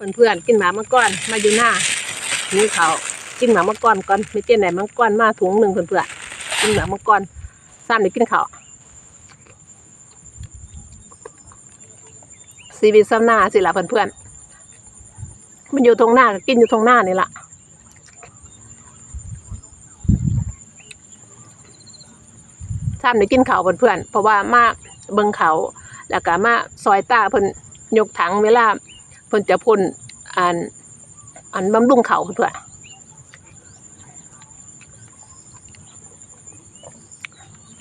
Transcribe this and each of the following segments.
เพื่อนๆกินหมามังกรมาอยู่หน้านี่เขากินหมามังกรก่อนไม่เจนไหนมังกรมาถุงหนึ่งเพื่อนๆกินหมามังกรซ้ำเดี๋ยวกินเขาซีวิตซ้ำหน้าสิละเพื่อนๆมันอยู่ตรงหน้ากินอยู่ตรงหน้านี่ละซ้ำเดี๋ยวกินเขาเพื่อนๆเพราะว่ามาเบิ่งเขาแล้วก็มาซอยตาเพิ่อนยกถังเวลา เพิ่นจะพ่นอันอันบำรุงเขาเพื่อ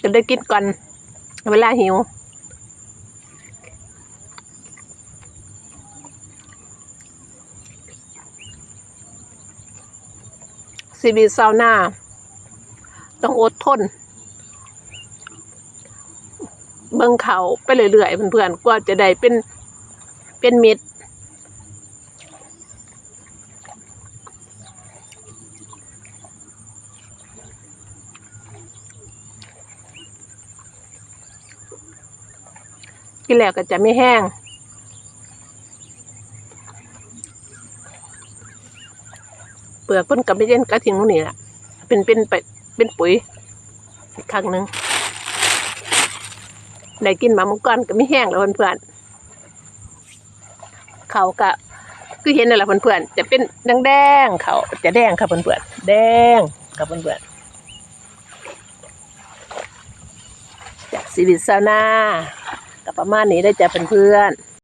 จะได้กินก่อนเวลาหิวชีวิตชาวนาต้องอดทน เบิ่งเขาไปเรื่อยๆเพื่อนๆกว่าจะได้เป็นเป็นมิตร กินแล้วก็จะไม่แห้ง เปลือกเพิ่นกับไม่เย็นกระทิ้งตรงนี้แหละเป็นเป็นไปเป็นปุ๋ยอีกครั้งหนึ่งได้กินหมามังกรก็ไม่แห้งแล้วเพื่อนๆเขาก็คือเห็นนั่นแหละเพื่อนๆจะเป็นแดงๆเขาจะแดงค่ะเพื่อนๆแดงค่ะเพื่อนๆจากชีวิตซาวนา ก็ประมาณนี้ได้เจ้ะเพื่อนๆ